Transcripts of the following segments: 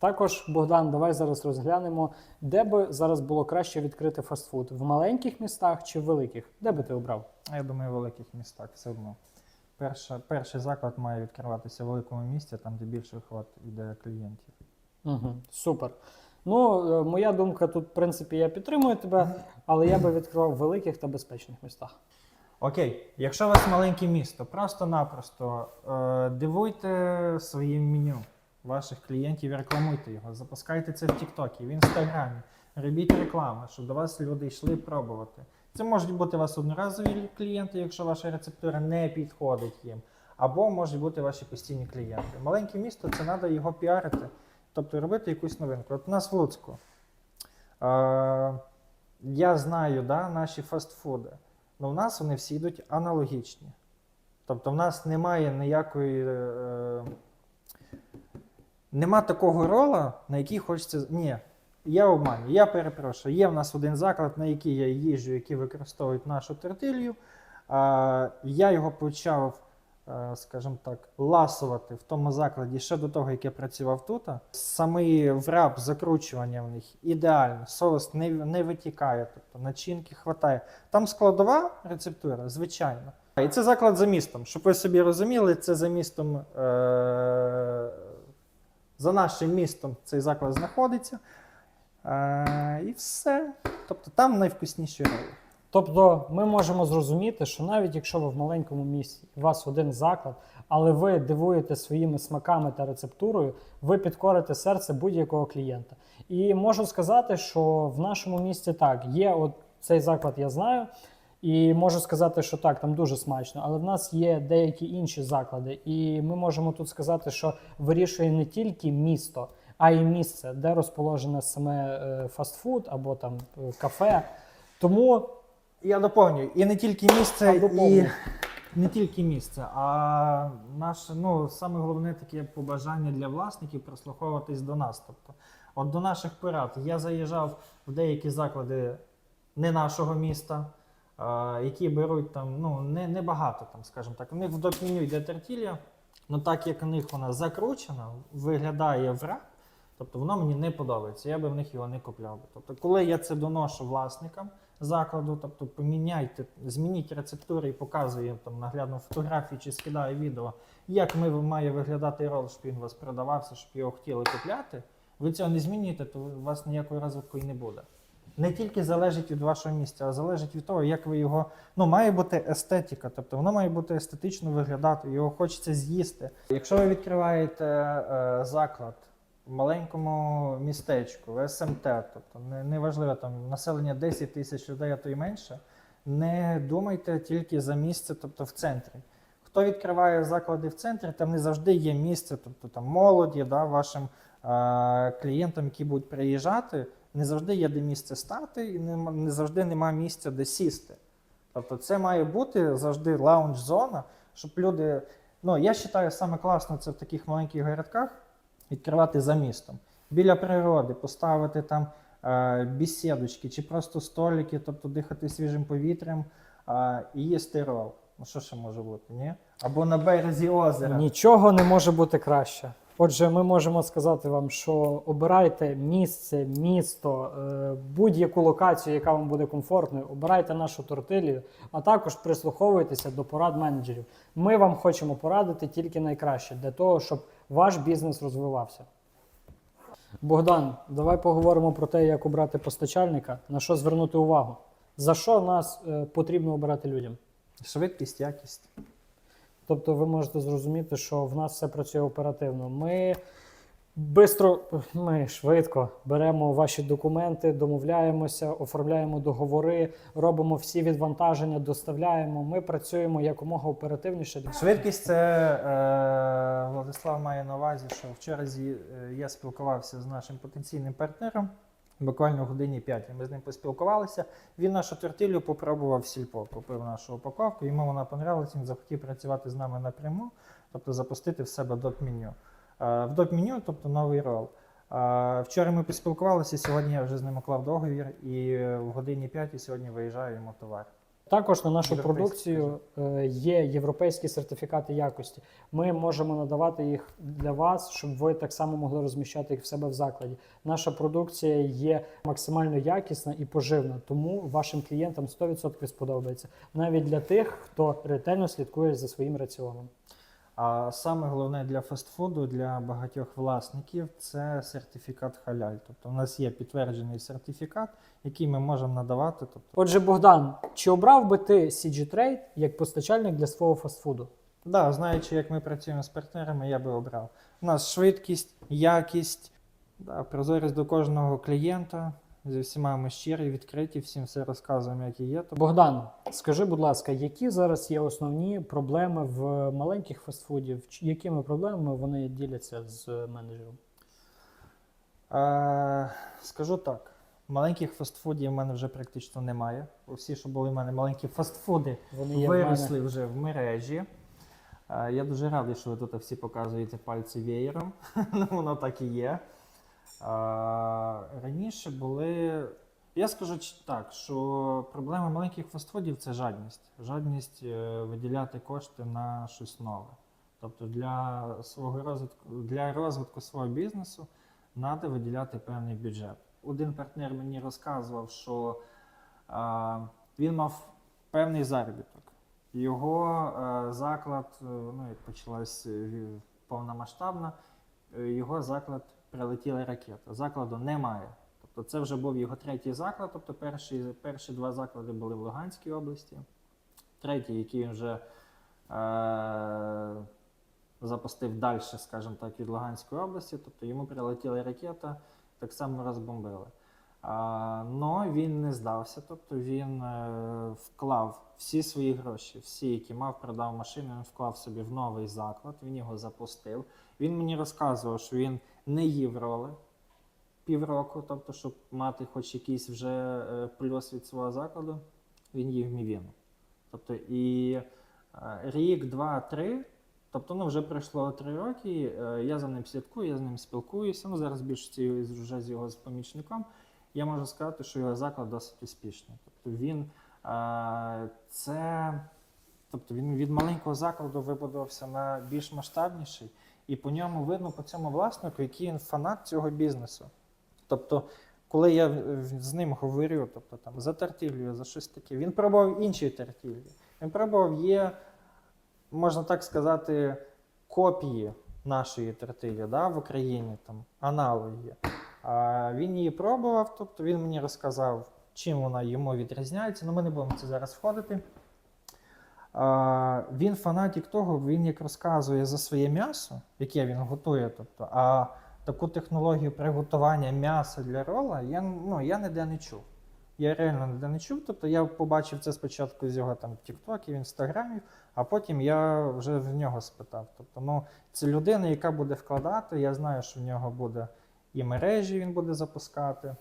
Також, Богдан, давай зараз розглянемо, де би зараз було краще відкрити фастфуд в маленьких містах чи в великих? Де би ти обрав? Я думаю, в великих містах все одно. Перша, перший заклад має відкриватися в великому місті, там, де більше охват іде клієнтів. Угу, супер. Ну, е, моя думка тут, в принципі, я підтримую тебе, але я би відкривав в великих та безпечних містах. Окей, якщо у вас маленьке місто, просто-напросто е, дивуйте своїм меню ваших клієнтів і рекламуйте його. Запускайте це в Тіктокі, в Інстаграмі. Робіть рекламу, щоб до вас люди йшли пробувати. Це можуть бути у вас одноразові клієнти, якщо ваша рецептура не підходить їм. Або можуть бути ваші постійні клієнти. Маленьке місто це треба його піарити, тобто робити якусь новинку. От у нас в Луцьку. Е, я знаю да, наші фастфуди. Ну, в нас вони всі йдуть аналогічні. Тобто в нас немає ніякої. Е, нема такого рола, на який хочеться. Ні, я обманю, я перепрошую. Є в нас один заклад, на який я їжджу, який використовують нашу тортилью. А, я його почав, е, скажімо так, ласувати в тому закладі ще до того, як я працював тут. Самий враб закручування в них ідеально, соус не, не витікає, тобто начинки хватає. Там складова рецептура, звичайно. І це заклад за містом. Щоб ви собі розуміли, це за містом. Е- за нашим містом цей заклад знаходиться. Е- і все. Тобто там найвкусніші ролі. Тобто ми можемо зрозуміти, що навіть якщо ви в маленькому місті, у вас один заклад, але ви дивуєте своїми смаками та рецептурою, ви підкорите серце будь-якого клієнта. І можу сказати, що в нашому місті так, є от цей заклад, я знаю. І можу сказати, що так, там дуже смачно, але в нас є деякі інші заклади, і ми можемо тут сказати, що вирішує не тільки місто, а й місце, де розположене саме е, фастфуд або там е, кафе. Тому Я доповнюю, і не тільки місце, і не тільки місце, а наше, ну, саме головне таке побажання для власників прислуховуватись до нас. Тобто, от до наших порад. Я заїжджав в деякі заклади не нашого міста, які беруть там, ну, не, не багато, там, скажімо так. У них в доп-меню йде тертілля, ну так як у них вона закручена, виглядає враг, тобто воно мені не подобається. Я би в них його не купляв. би. Тобто, коли я це доношу власникам закладу, тобто поміняйте, змініть рецептури і показую там наглядну фотографію чи скидаю відео, як ми має виглядати рол, щоб він вас продавався, щоб його хотіли купляти. Ви цього не змінюєте, то у вас ніякої розвитку і не буде. Не тільки залежить від вашого місця, а залежить від того, як ви його. Ну, має бути естетика, тобто воно має бути естетично виглядати, його хочеться з'їсти. Якщо ви відкриваєте е, заклад в маленькому містечку, в СМТ, тобто не, там населення 10 тисяч людей, а то й менше, не думайте тільки за місце, тобто в центрі. Хто відкриває заклади в центрі, там не завжди є місце, тобто там молоді, да, вашим е, клієнтам, які будуть приїжджати, не завжди є де місце стати, і не, не завжди немає місця, де сісти. Тобто це має бути завжди лаунж-зона, щоб люди. Ну, я вважаю, саме класно це в таких маленьких городках відкривати за містом. Біля природи, поставити там е, бісідочки чи просто столики, тобто дихати свіжим повітрям е, і їсти рол. Ну що ще може бути, ні? Або на березі озера. Нічого не може бути краще. Отже, ми можемо сказати вам, що обирайте місце, місто, е, будь-яку локацію, яка вам буде комфортною. Обирайте нашу тортилію, а також прислуховуйтеся до порад менеджерів. Ми вам хочемо порадити тільки найкраще для того, щоб ваш бізнес розвивався. Богдан, давай поговоримо про те, як обрати постачальника, на що звернути увагу. За що нас е, потрібно обирати людям? Швидкість, якість. Тобто ви можете зрозуміти, що в нас все працює оперативно. Ми бистро, ми швидко беремо ваші документи, домовляємося, оформляємо договори, робимо всі відвантаження, доставляємо. Ми працюємо якомога оперативніше. Швидкість це е, Владислав має на увазі, що вчора е, я спілкувався з нашим потенційним партнером. Буквально в годині 5 ми з ним поспілкувалися. Він нашу тортилю попробував сільпо, купив нашу упаковку, йому вона понравилась, він захотів працювати з нами напряму, тобто запустити в себе доп-меню. Е, В доп-меню, тобто новий рол. Е, Вчора ми поспілкувалися, сьогодні я вже з ним уклав договір, і в годині 5 сьогодні виїжджаю йому товар. Також на нашу Європейські, продукцію е, є європейські сертифікати якості. Ми можемо надавати їх для вас, щоб ви так само могли розміщати їх в себе в закладі. Наша продукція є максимально якісна і поживна, тому вашим клієнтам 100% сподобається. Навіть для тих, хто ретельно слідкує за своїм раціоном. А саме головне для фастфуду, для багатьох власників це сертифікат халяль. Тобто у нас є підтверджений сертифікат, який ми можемо надавати. Тобто, Отже, Богдан, чи обрав би ти CG Trade як постачальник для свого фастфуду? да, знаючи, як ми працюємо з партнерами, я би обрав. У нас швидкість, якість, да, прозорість до кожного клієнта. Зі всіма ми щирі, відкриті, всім все розказуємо, як і є. Богдан, скажи, будь ласка, які зараз є основні проблеми в маленьких фастфудів? Якими проблемами вони діляться з менеджером? Е, скажу так: маленьких фастфудів в мене вже практично немає. Всі, що були в мене маленькі фастфуди, Вони є в мене. виросли вже в мережі. Е, Я дуже радий, що ви тут всі показуєте пальці веєром. Ну, Воно так і є. Раніше були. Я скажу так, що проблема маленьких фастфудів це жадність. Жадність е, виділяти кошти на щось нове. Тобто для свого розвитку, для розвитку свого бізнесу треба виділяти певний бюджет. Один партнер мені розказував, що е, він мав певний заробіток. Його е, заклад, е, ну як почалась повномасштабна, його заклад прилетіла ракета. Закладу немає. Тобто це вже був його третій заклад. Тобто перші, перші два заклади були в Луганській області. Третій, який він вже е, запустив далі, скажімо так, від Луганської області. Тобто йому прилетіла ракета, так само розбомбили. Но він не здався, тобто він е, вклав всі свої гроші, всі, які мав, продав машину, він вклав собі в новий заклад, він його запустив. Він мені розказував, що він не їв роли півроку, тобто, щоб мати хоч якийсь вже е, плюс від свого закладу, він їв мівіну. Тобто і е, рік, два, три. Тобто, ну вже пройшло три роки. Я за ним слідкую, я з ним спілкуюся. Ну зараз більшості вже з його з помічником. Я можу сказати, що його заклад досить успішний. Тобто він е, це, тобто він від маленького закладу вибудувався на більш масштабніший, і по ньому видно по цьому власнику, який він фанат цього бізнесу. Тобто, коли я з ним говорю, тобто там за тертілью, за щось таке, він пробував інші тертілі. Він пробував є, можна так сказати, копії нашої тертилі да, в Україні, там, аналоги. Він її пробував, тобто він мені розказав, чим вона йому відрізняється. Ну, ми не будемо в це зараз входити. Він фанатик того, він як розказує за своє м'ясо, яке він готує. Тобто, а таку технологію приготування м'яса для рола я, ну, я ніде не чув. Я реально ніде не чув. Тобто я побачив це спочатку з його там тіктоків, інстаграмів, а потім я вже в нього спитав. Тобто, ну, це людина, яка буде вкладати. Я знаю, що в нього буде і мережі він буде запускати.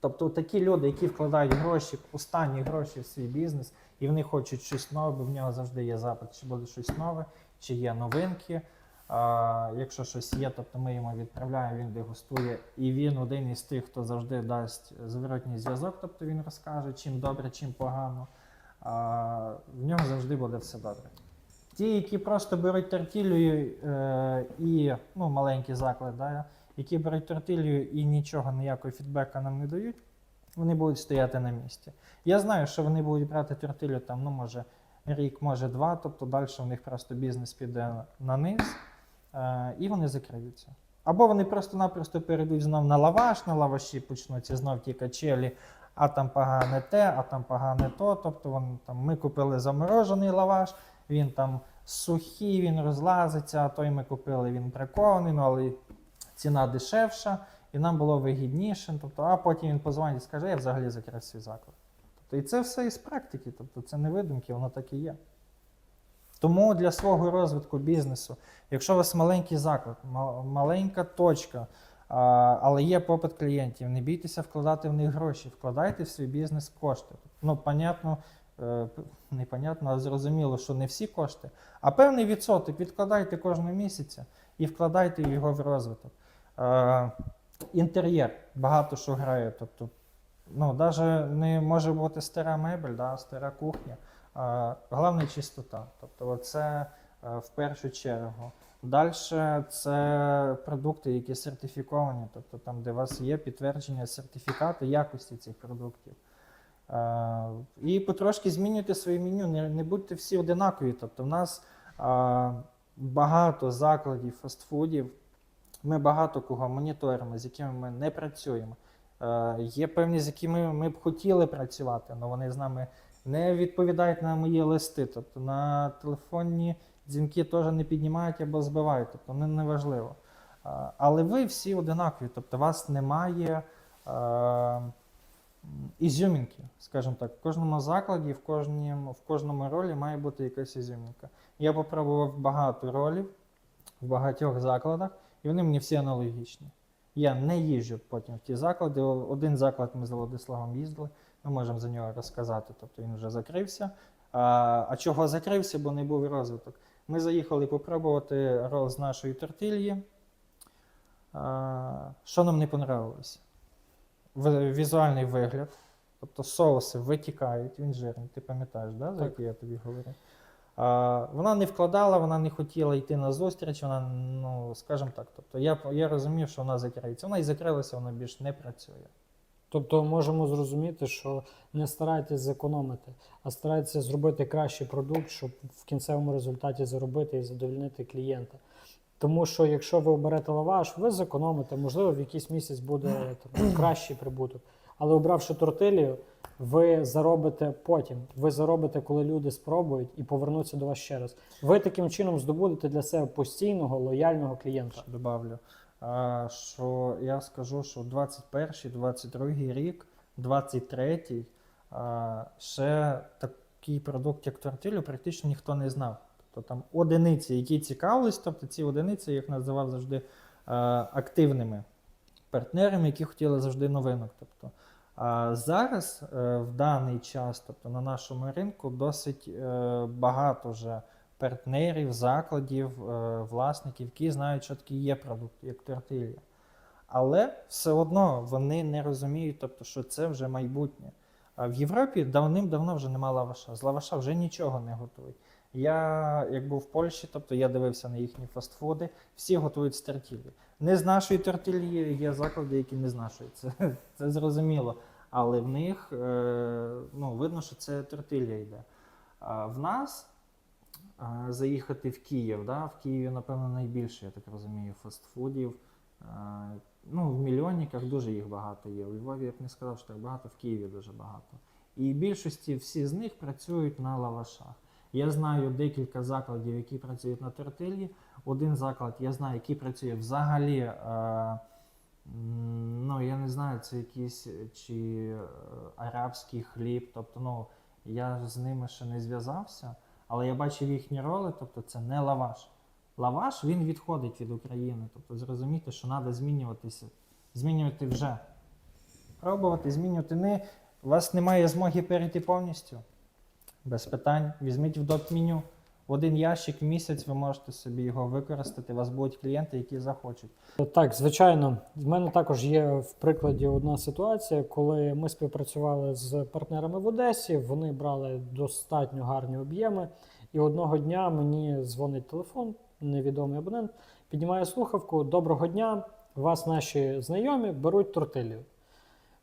Тобто такі люди, які вкладають гроші, останні гроші в свій бізнес, і вони хочуть щось нове, бо в нього завжди є запит, чи буде щось нове, чи є новинки. А, якщо щось є, тобто ми йому відправляємо, він дегустує, і він один із тих, хто завжди дасть зворотній зв'язок, тобто він розкаже, чим добре, чим погано. А, в нього завжди буде все добре. Ті, які просто беруть тортілію е, і ну, маленький заклад, да, які беруть тортилію і нічого, ніякого фідбека нам не дають, вони будуть стояти на місці. Я знаю, що вони будуть брати тортилю там, ну, може, рік, може два, тобто далі в них просто бізнес піде на низ, е, і вони закриються. Або вони просто-напросто перейдуть знов на лаваш, на лаваші почнуться знов ті качелі, а там погане те, а там погане то. Тобто вони, там, ми купили заморожений лаваш, він там сухий, він розлазиться, а той ми купили, він бракований, ну але ціна дешевша, і нам було вигідніше. Тобто, а потім він позвонить і скаже, я взагалі закрив свій заклад. Тобто, і це все із практики, тобто це не видумки, воно так і є. Тому для свого розвитку бізнесу, якщо у вас маленький заклад, маленька точка, але є попит клієнтів, не бійтеся вкладати в них гроші, вкладайте в свій бізнес кошти. Ну, понятно, е, непонятно, але зрозуміло, що не всі кошти, а певний відсоток відкладайте кожного місяця і вкладайте його в розвиток. Е, інтер'єр багато що грає. Тобто, ну, навіть не може бути стара мебель, да, стара кухня. Е, Головне чистота. Тобто, це в першу чергу. Далі це продукти, які сертифіковані, тобто там, де у вас є підтвердження сертифікату якості цих продуктів. Е, І потрошки змінюйте своє меню, не, будьте всі одинакові. Тобто, в нас е, багато закладів фастфудів, ми багато кого моніторимо, з якими ми не працюємо. Е, Є певні, з якими ми б хотіли працювати, але вони з нами не відповідають на мої листи. Тобто на телефонні дзвінки теж не піднімають або збивають, тобто не, не важливо. Е, Але ви всі одинакові, тобто у вас немає е, ізюмінки, скажімо так. В кожному закладі, в кожному, в кожному ролі має бути якась ізюмінка. Я попробував багато ролів в багатьох закладах, і вони мені всі аналогічні. Я не їжджу потім в ті заклади. Один заклад ми з Владиславом їздили, ми можемо за нього розказати. Тобто він вже закрився. А, а чого закрився, бо не був розвиток. Ми заїхали попробувати рол з нашої тортильї. А, що нам не понравилося? Візуальний вигляд. Тобто соуси витікають, він жирний. Ти пам'ятаєш, да, за Так. який я тобі говорив? Вона не вкладала, вона не хотіла йти на зустріч, вона, ну, скажімо так. Тобто я, я розумів, що вона закриється. Вона і закрилася, вона більше не працює. Тобто можемо зрозуміти, що не старайтесь зекономити, а старайтеся зробити кращий продукт, щоб в кінцевому результаті заробити і задовольнити клієнта. Тому що якщо ви оберете лаваш, ви зекономите, можливо, в якийсь місяць буде там, кращий прибуток. Але обравши тортилію, ви заробите потім. Ви заробите, коли люди спробують і повернуться до вас ще раз. Ви таким чином здобудете для себе постійного лояльного клієнта. Добавлю, що я скажу, що 21, 22 рік, 23 а, ще такий продукт, як тортилю, практично ніхто не знав. Тобто там одиниці, які цікавились, тобто ці одиниці я їх називав завжди активними партнерами, які хотіли завжди новинок. Тобто, а зараз е, в даний час, тобто на нашому ринку, досить е, багато вже партнерів, закладів, е, власників, які знають, що таке є продукт, як тортилья. Але все одно вони не розуміють, тобто, що це вже майбутнє. В Європі давним-давно вже нема лаваша. З лаваша вже нічого не готують. Я, як був в Польщі, тобто я дивився на їхні фастфуди, всі готують з тортилі. Не з нашої тортильї є заклади, які не з нашої. Це, це зрозуміло. Але в них е, ну, видно, що це тортилья йде. В нас заїхати в Київ. Да? В Києві, напевно, найбільше, я так розумію, фастфудів. Ну, в мільйонниках дуже їх багато є. У Львові я б не сказав, що так багато, в Києві дуже багато. І більшості всі з них працюють на лавашах. Я знаю декілька закладів, які працюють на тортилі. Один заклад я знаю, який працює взагалі. Е, ну, я не знаю, це якийсь е, чи е, арабський хліб. Тобто, ну, я з ними ще не зв'язався, але я бачив їхні роли, тобто це не лаваш. Лаваш він відходить від України. Тобто зрозуміти, що треба змінюватися, змінювати вже. Пробувати, змінювати. Не, у вас немає змоги перейти повністю. Без питань. Візьміть в доп-меню. Один ящик в місяць ви можете собі його використати. У вас будуть клієнти, які захочуть. Так, звичайно, в мене також є в прикладі одна ситуація, коли ми співпрацювали з партнерами в Одесі, вони брали достатньо гарні об'єми, і одного дня мені дзвонить телефон, невідомий абонент, піднімає слухавку. Доброго дня! Вас наші знайомі беруть тортилію.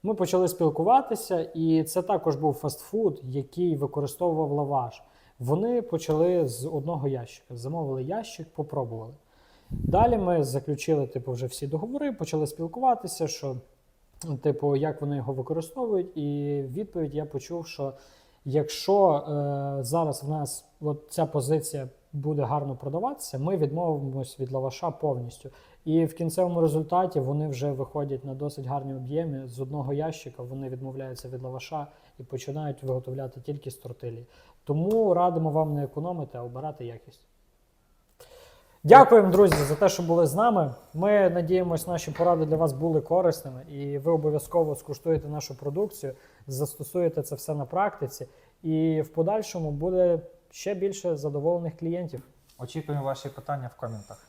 Ми почали спілкуватися, і це також був фастфуд, який використовував лаваш. Вони почали з одного ящика, замовили ящик, попробували. Далі ми заключили типу, вже всі договори, почали спілкуватися, що типу, як вони його використовують. І відповідь я почув, що якщо е, зараз в нас от ця позиція буде гарно продаватися, ми відмовимось від лаваша повністю. І в кінцевому результаті вони вже виходять на досить гарні об'єми. З одного ящика вони відмовляються від лаваша і починають виготовляти тільки з тортилі. Тому радимо вам не економити, а обирати якість. Дякуємо, друзі, за те, що були з нами. Ми надіємося, наші поради для вас були корисними, і ви обов'язково скуштуєте нашу продукцію, застосуєте це все на практиці, і в подальшому буде ще більше задоволених клієнтів. Очікуємо ваші питання в коментах.